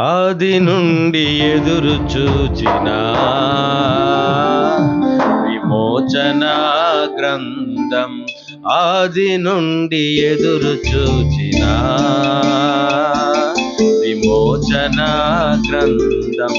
ఆది నుండి ఎదురు చూచిన విమోచన గ్రంథం ఆది నుండి ఎదురు చూచిన విమోచన గ్రంథం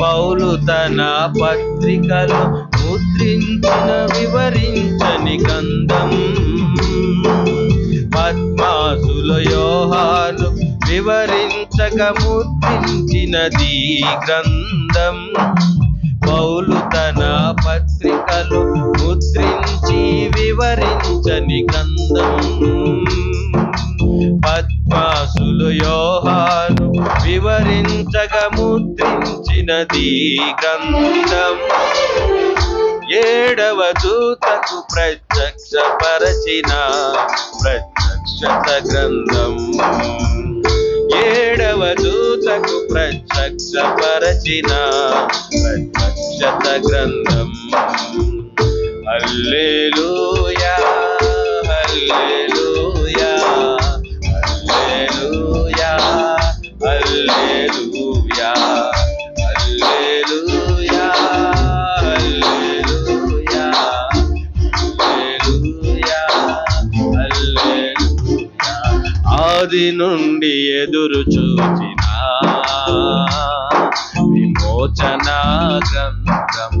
పౌలు తన పత్రికలు ముద్రించిన వివరించని గంధం. పద్మాసుల యోహాను వివరించక ముద్రించినది గ్రంథం. ఆది నుండి ఎదురు చూచిన విమోచన గ్రంథం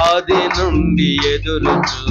ఆది నుండి ఎదురు చూ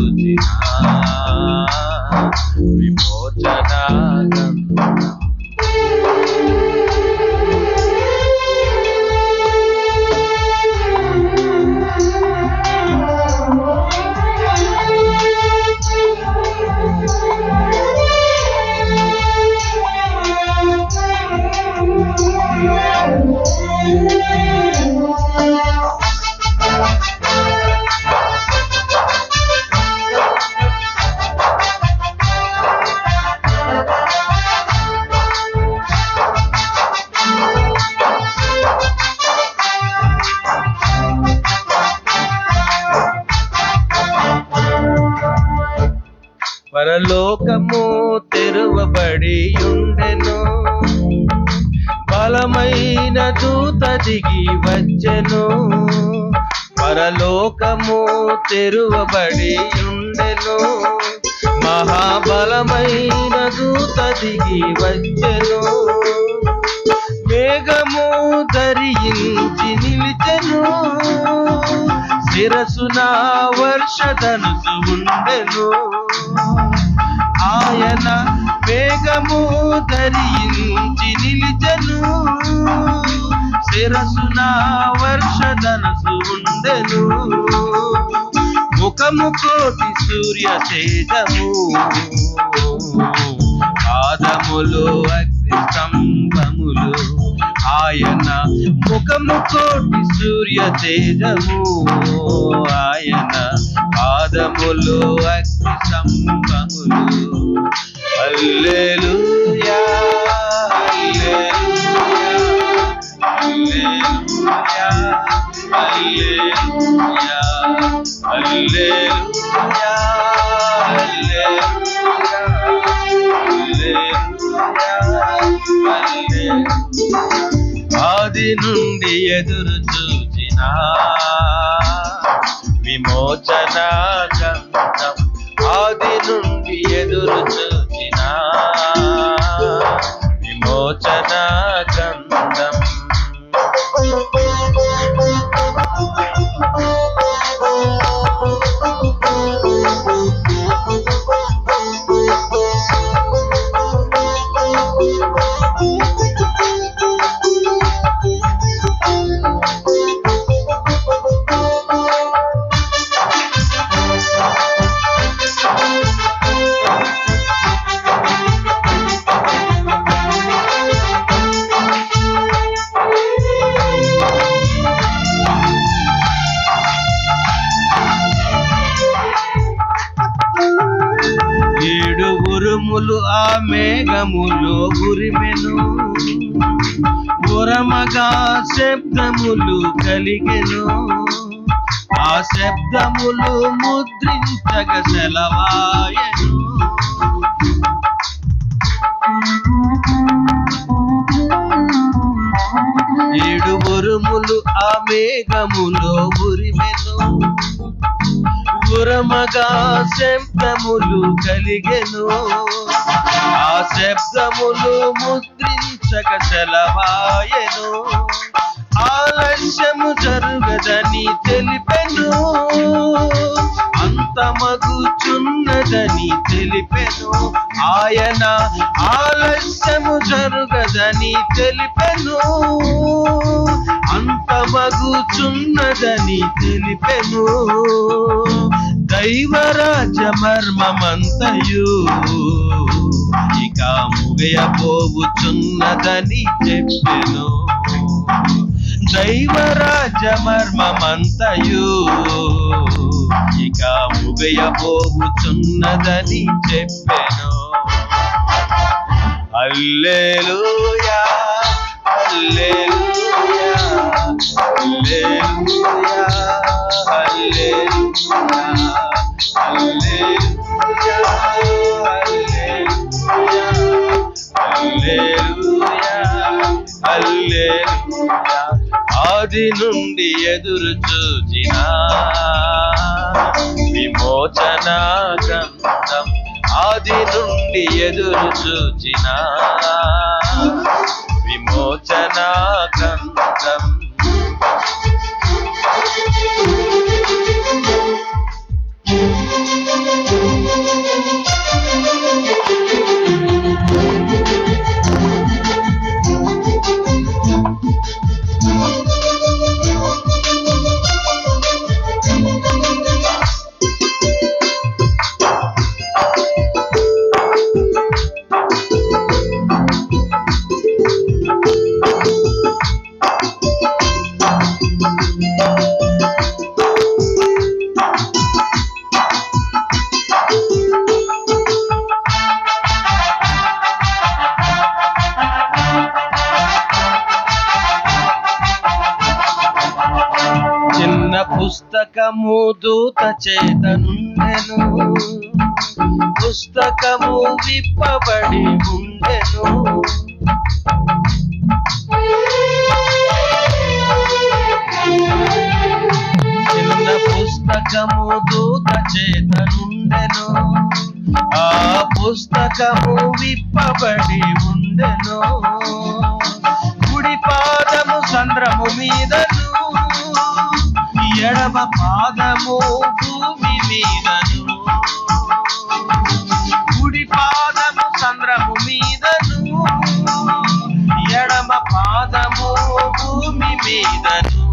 బలమైన దూత దిగి వచ్చెను. పరలోకము తెరువబడి ఉండెను. మహాబలమైన దూత దిగి వచ్చెను. మేఘము ధరించి నిలిచెను. శిరసున వర్షధనుసు ఉండెను. ఆయన వేగము ధరించి నిలిచను. శిరసున వర్షధనసు ఉండెను. ముఖము కోటి సూర్య తేజము. పాదములు అగ్ని స్తంభములు. ఆయన ముఖము కోటి సూర్య తేజము. ఆయన పాదములు అగ్ని స్తంభములు. ఆది నుండి ఎదురు చూచిన విమోచన ఆది నుండి ఎదురు చూ మేఘములో గురిమెను ఉరమగా శబ్దములు కలిగెను. ఆ శబ్దములు ముద్రించగ సెలవాయను. వేగములో ఉరిమెను. ఉరమగా శబ్దములు కలిగెను. ఆ శబ్దములు ముద్రించక చలవాయను. ఆలస్యము జరుగదని తెలిపెను. అంతమగుచున్నదని తెలిపెను. ఆయన ఆలస్యము జరుగదని తెలిపెను. అంతమగుచున్నదని తెలిపెను. దైవరాజ మర్మమంతయు ఇక ముగయబోవుచున్నదని చెప్పెను. దైవరాజ మర్మమంతయు ఇక ముగయబోవుచున్నదని చెప్పెను. అల్లేలుయా అల్లేలుయా అల్లేలుయా అల్లేలుయా అల్లేలుయా అల్లేలుయా హల్లెలూయా ఆది నుండి ఎదురు చూచిన. విమోచన గంధం ఆది నుండి ఎదురు చూచిన. విమోచన గంధం చేతనుండెను. పుస్తకము విప్పబడి ఉండెను. చిన్న పుస్తకము దూత చేతనుండెను. ఆ పుస్తకము విప్పబడి ఉండెను. కుడి పాదము చంద్రము మీదను ఎడమ పాదము భూమి మీదను. కుడి పాదము చంద్రము మీదను. ఎడమ పాదము భూమి మీదను.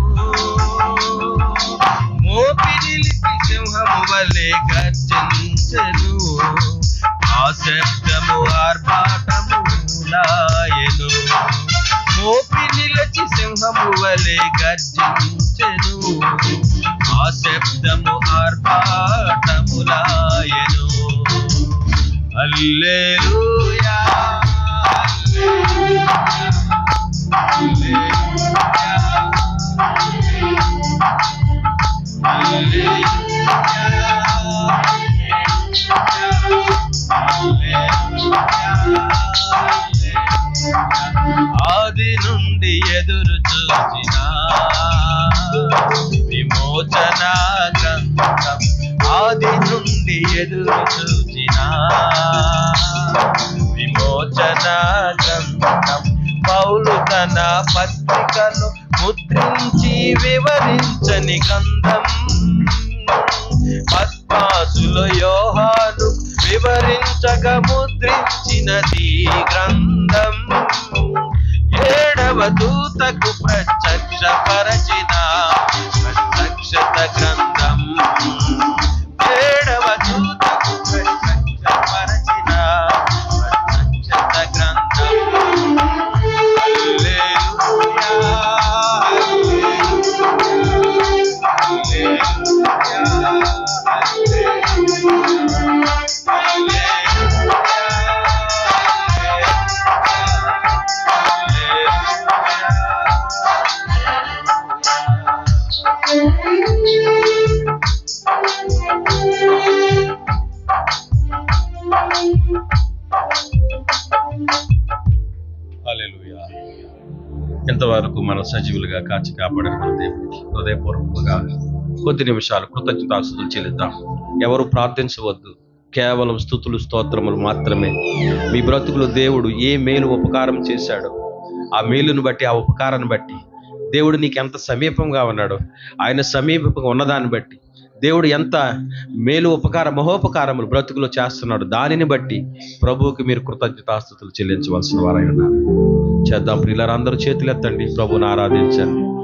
మోపిడిలిపి సింహము వలె గర్జించెను. ఆ శబ్దము ఆర్భాటము లాయెను మోపి నిలచి సింహము వలె గర్జించెను. శబ్దము ఆర్భాటములాయెను. అల్లేలుయా అల్లేలుయా వివరించని సజీవులుగా కాచి కాపాడిన మన హృదయపూర్వకంగా కొద్ది నిమిషాలు కృతజ్ఞతాస్తులు చెల్లిద్దాం. ఎవరు ప్రార్థించవద్దు. కేవలం స్థుతులు స్తోత్రములు మాత్రమే. మీ బ్రతుకులు దేవుడు ఏ మేలు ఉపకారం చేశాడో ఆ మేలును బట్టి ఆ ఉపకారాన్ని బట్టి దేవుడు నీకు ఎంత సమీపంగా ఉన్నాడో ఆయన సమీపంగా ఉన్నదాన్ని బట్టి దేవుడు ఎంత మేలు ఉపకార మహోపకారములు బ్రతుకులో చేస్తున్నాడు. దానిని బట్టి ప్రభువుకి మీరు కృతజ్ఞతాస్థుతులు చెల్లించవలసిన వారై ఉన్నారు చేద్దాం ప్రియులారు అందరూ చేతులు ఎత్తండి. ప్రభుని ఆరాధించండి.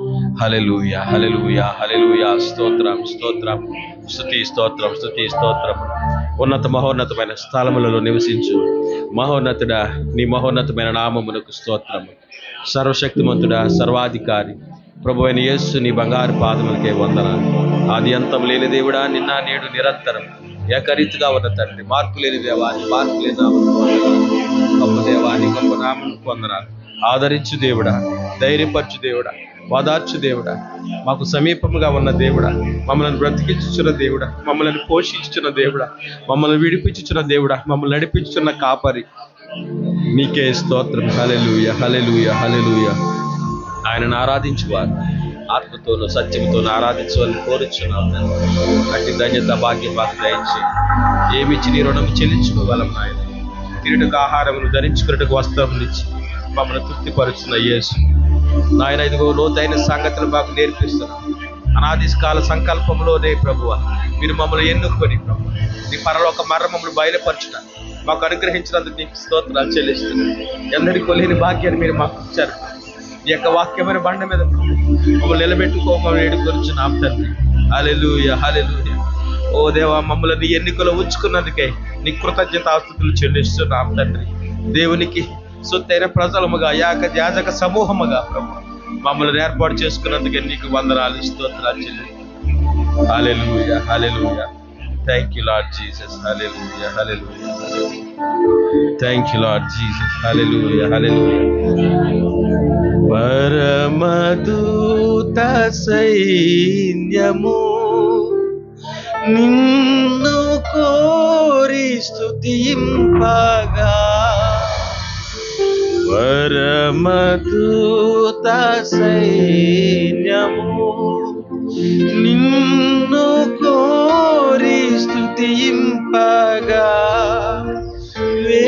హలెలుయ హలెలుయ హలెలుయ స్తోత్రం స్తోత్రం. స్తుతి స్తోత్రం స్తుతి స్తోత్రం. ఉన్నత మహోన్నతమైన స్థలములలో నివసించు. మహోన్నతుడా నీ మహోన్నతమైన నామమునకు స్తోత్రము. సర్వశక్తిమంతుడా సర్వాధికారి. ప్రభు అయిన యేస్సు నీ బంగారు పాదములకే వందనాలు. ఆది అంతం లేని దేవుడా నిన్న నేడు నిరంతరం. ఏకరీతిగా ఉన్న తండ్రి మార్పు లేని దేవాన్ని మార్పు లేని గొప్ప దేవాన్ని గొప్ప నామను పొందరాలు ఆదరించు దేవుడా ధైర్యపరచు దేవుడా ఓదార్చు దేవుడా. మాకు సమీపముగా ఉన్న దేవుడా మమ్మల్ని బ్రతికించుచున్న దేవుడా మమ్మల్ని పోషించుచున్న దేవుడా మమ్మల్ని విడిపించుచున్న దేవుడా మమ్మల్ని నడిపించుచున్న కాపరి. నీకే స్తోత్రం. హలెలుయ హలెలుయ హలెలుయ ఆయనను ఆరాధించువారు. ఆత్మతోనూ సత్యంతోనూ ఆరాధించవాలని కోరుచున్నాం అట్టి ధన్యత భాగ్యం మాకు దయచి ఏమిచ్చి నీ రుణం చెల్లించుకోగలం ఆయన తిరుటకు ఆహారమును ధరించుకున్నట్టుకు వస్త్రం ఇచ్చి మమ్మల్ని తృప్తిపరుచున్న యేసు. నాయన ఇదిగో లోతైన సంగతులు మాకు నేర్పిస్తున్నాం అనాది కాల సంకల్పంలోనే ప్రభువ మీరు మమ్మల్ని ఎన్నుకొని ప్రభు నీ పరలోక మమ్మల్ని బయలుపరచుట మాకు అనుగ్రహించినందుకు నీకు స్తోత్రాలు చెల్లిస్తున్నాను ఎందరికీ కొలిని భాగ్యాన్ని మీరు మాకు ఇచ్చారు. ఈ యొక్క వాక్యమైన బండ మీద మమ్మల్ని నిలబెట్టుకోమని నా తండ్రి. హల్లెలూయ హల్లెలూయ. ఓ దేవా మమ్మల్ని ఎన్నికలో ఉంచుకున్నందుకే నీ కృతజ్ఞత ఆస్తుతులు చెల్లిస్తున్నాం తండ్రి. దేవునికి సొత్తైన ప్రజలముగా యాక యాజక సమూహముగా ప్రభు మమ్మల్ని ఏర్పాటు చేసుకున్నందుకే నీకు వందనాలు స్తోత్రాలు చెల్లి హల్లెలూయ హల్లెలూయ. thank you Lord Jesus hallelujah hallelujah thank you Lord Jesus hallelujah hallelujah పరమదూత సైన్యము నిన్ను కోరి స్తుతింపగా పరమదూత సైన్యము నిన్ను కోరి స్థుతింపగా వే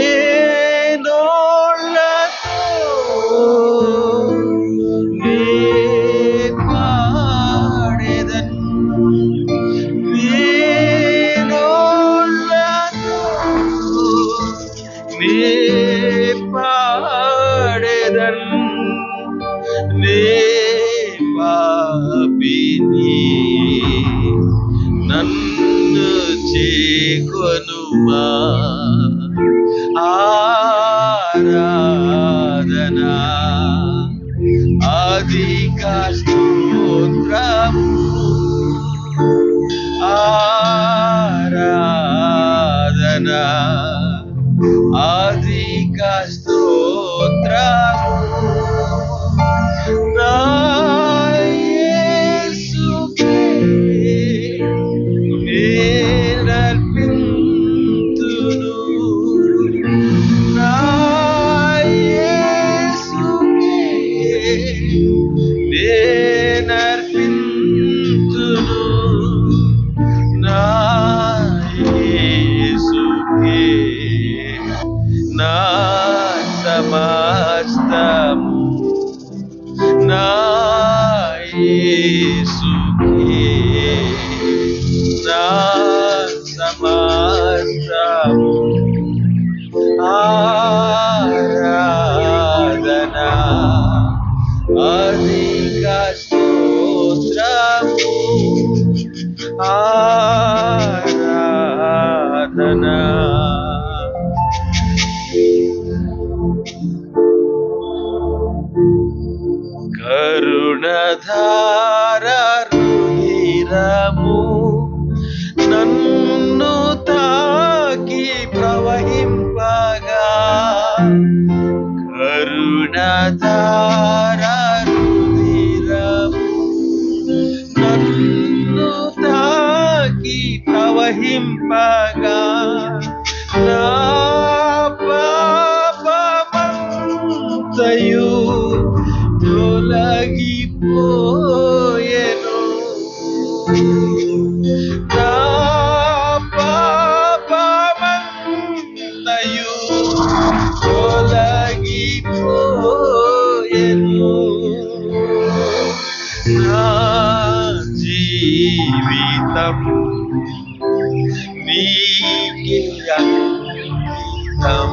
ఆరాధనా isso que na జీవితం నీకే అంకితం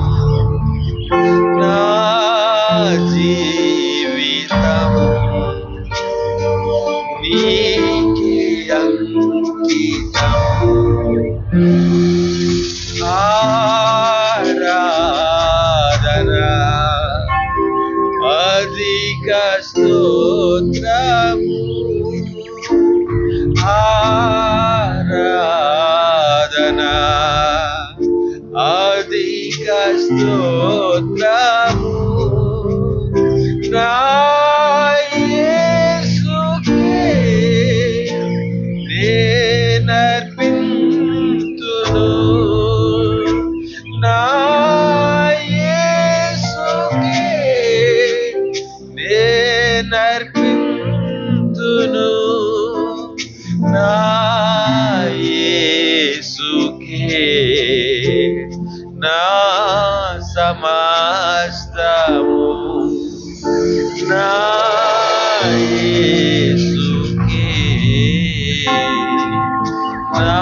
నా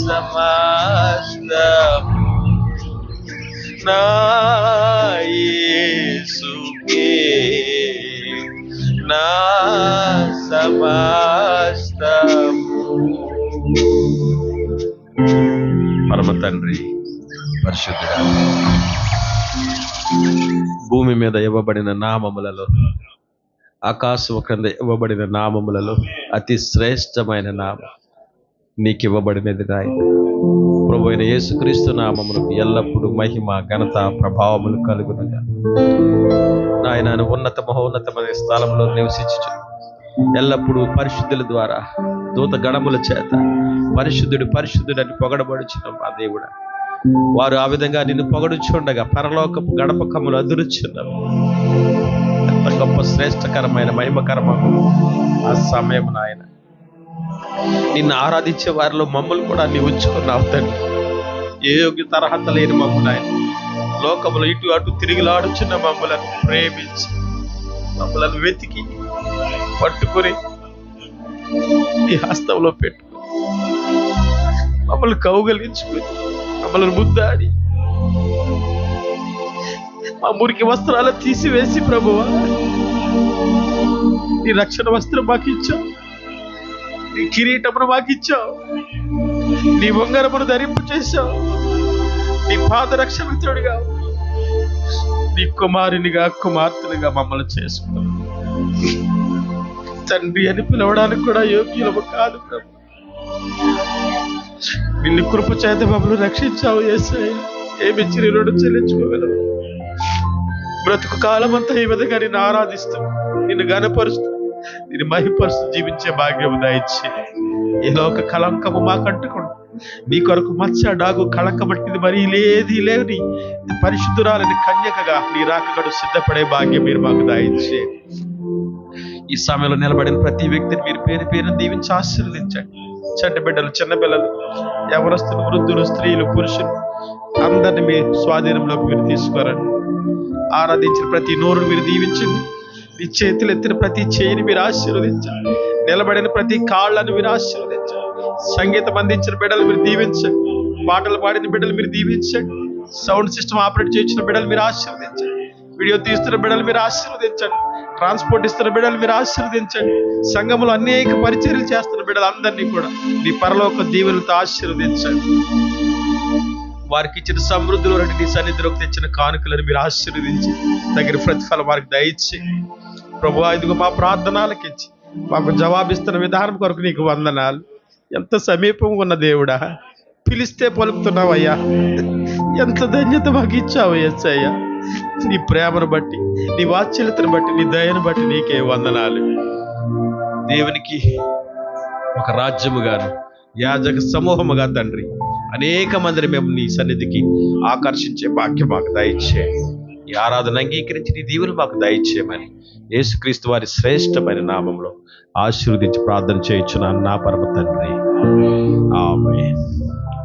సమస్తము నా యేసుకే నా సమస్తము పరమ తండ్రి పరిశుద్ధుడా భూమి మీద ఇవ్వబడిన నామములలో ఆకాశం క్రింద ఇవ్వబడిన నామములలో అతి శ్రేష్టమైన నామం. నీకు ఇవ్వబడినది నాయన ప్రభు అయిన యేసుక్రీస్తు నామములకు ఎల్లప్పుడూ మహిమ ఘనత ప్రభావములు కలుగునుగా నాయన ఉన్నత మహోన్నతమైన స్థలంలో నివసించు ఎల్లప్పుడూ పరిశుద్ధుల ద్వారా దూత గణముల చేత పరిశుద్ధుడు పరిశుద్ధుడని పొగడబడుచున్న మా దేవుడు. వారు ఆ విధంగా నిన్ను పొగడుచుండగా పరలోకపు గడపకములు అదురుచున్నారు ఎంత గొప్ప శ్రేష్టకరమైన మహిమకరమ ఆ సమయం నాయన. నిన్ను ఆరాధించే వారిలో మమ్మల్ని కూడా నీ ఉంచుకున్నావు తండ్రి. ఏ యోగ్య తరహత లేని మమ్మల్ని ఆయన లోకములు ఇటు అటు తిరిగిలాడుచున్న మమ్మలను ప్రేమించి. మమ్మలను వెతికి పట్టుకొని నీ హస్తంలో పెట్టుకుని మమ్మల్ని కౌగలించుకుని మమ్మల్ని ముద్దాడి. మా మురికి వస్త్రాలు తీసివేసి ప్రభువా. నీ రక్షణ వస్త్రం మాకు ఇచ్చావు నీ కిరీటమును మాకు ఇచ్చావు నీ ఉంగరమును ధరింపు చేశావు. నీ పాదరక్షమిత్రుడిగా నీ కుమారునిగా కుమార్తెలుగా మమ్మల్ని చేసుకున్నావు. తండ్రి అని పిలవడానికి కూడా యోగ్యులము కాదు ప్రభు. నిన్ను కృప చేత మమ్మల్ని రక్షించావు ఏసయ్య ఏమి ఇచ్చి రుణు చెల్లించుకోగలవు. బ్రతుకు కాలం అంతా ఈ విధంగా నిన్ను ఆరాధిస్తూ నిన్ను గనపరుస్తూ నేను మహిపరుస్తూ జీవించే భాగ్యము దయచి. ఏదో ఒక కళంకము మాకంటుకుండా నీ కొరకు మత్స డాగు కళకబట్టింది మరి లేది లేని పరిశుద్ధురాలని కన్యకగా నీ రాకగడు సిద్ధపడే భాగ్యం మీరు మాకు దాయించే. ఈ సమయంలో నిలబడిన ప్రతి వ్యక్తిని మీరు పేరు పేరు దీవించి ఆశీర్వదించండి. చెడ్డ బిడ్డలు చిన్న పిల్లలు ఎవరస్తులు వృద్ధులు స్త్రీలు పురుషులు అందరిని మీ స్వాధీనంలోకి మీరు తీసుకురండి. ఆరాధించిన ప్రతి నోరును మీరు దీవించండి. నీ చేతులు ఎత్తిన ప్రతి చేయిని మీరు ఆశీర్వదించాలి. నిలబడిన ప్రతి కాళ్ళను మీరు ఆశీర్వదించాలి. సంగీతం అందించిన బిడ్డలు మీరు దీవించండి. పాటలు పాడిన బిడ్డలు మీరు దీవించండి. సౌండ్ సిస్టమ్ ఆపరేట్ చేయించిన బిడ్డలు మీరు ఆశీర్వదించండి. వీడియో తీస్తున్న బిడ్డలు మీరు ఆశీర్వదించండి. ట్రాన్స్పోర్ట్ ఇస్తున్న బిడ్డలు మీరు ఆశీర్వదించండి. సంఘములో అనేక పరిచర్యలు చేస్తున్న బిడ్డలు అందరినీ కూడా నీ పరలోక దీవెనలతో ఆశీర్వదించండి. వారికి ఇచ్చిన సమృద్ధిలో నుండి నీ సన్నిధిలోకి తెచ్చిన కానుకలను మీరు ఆశీర్వదించి దగ్గర ప్రతిఫలం వారికి దయచేయండి. ప్రభు ఇదిగో మా ప్రార్థనలకు ఇచ్చి మాకు జవాబిస్తున్న విధానం కొరకు నీకు వందనాలు. ఎంత సమీపంగా ఉన్న దేవుడా పిలిస్తే పలుకుతున్నావయ్యా. ఎంత ధన్యత మాకు ఇచ్చావు అయ్యా నీ ప్రేమను బట్టి నీ వాత్సల్యతను బట్టి నీ దయను బట్టి నీకే వందనాలు. దేవునికి ఒక రాజ్యముగాను యాజక సమూహముగా తండ్రి. అనేక మందిని మేము నీ సన్నిధికి ఆకర్షించే భాగ్యం మాకు దయచేయండి ఈ ఆరాధన అంగీకరించి నీ దీవులు మాకు దయచేయమని. యేసుక్రీస్తు వారి శ్రేష్టమైన నామంలో ఆశీర్వదించి ప్రార్థన చేయొచ్చు నా పరమ తండ్రి. ఆమె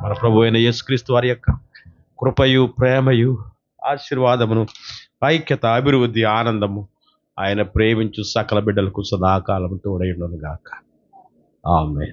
మన ప్రభు అయిన యేసుక్రీస్తు వారి యొక్క కృపయు ప్రేమయు ఆశీర్వాదమును ఐక్యత అభివృద్ధి ఆనందము ఆయన ప్రేమించు సకల బిడ్డలకు సదాకాలం తోడైండును గాక ఆమె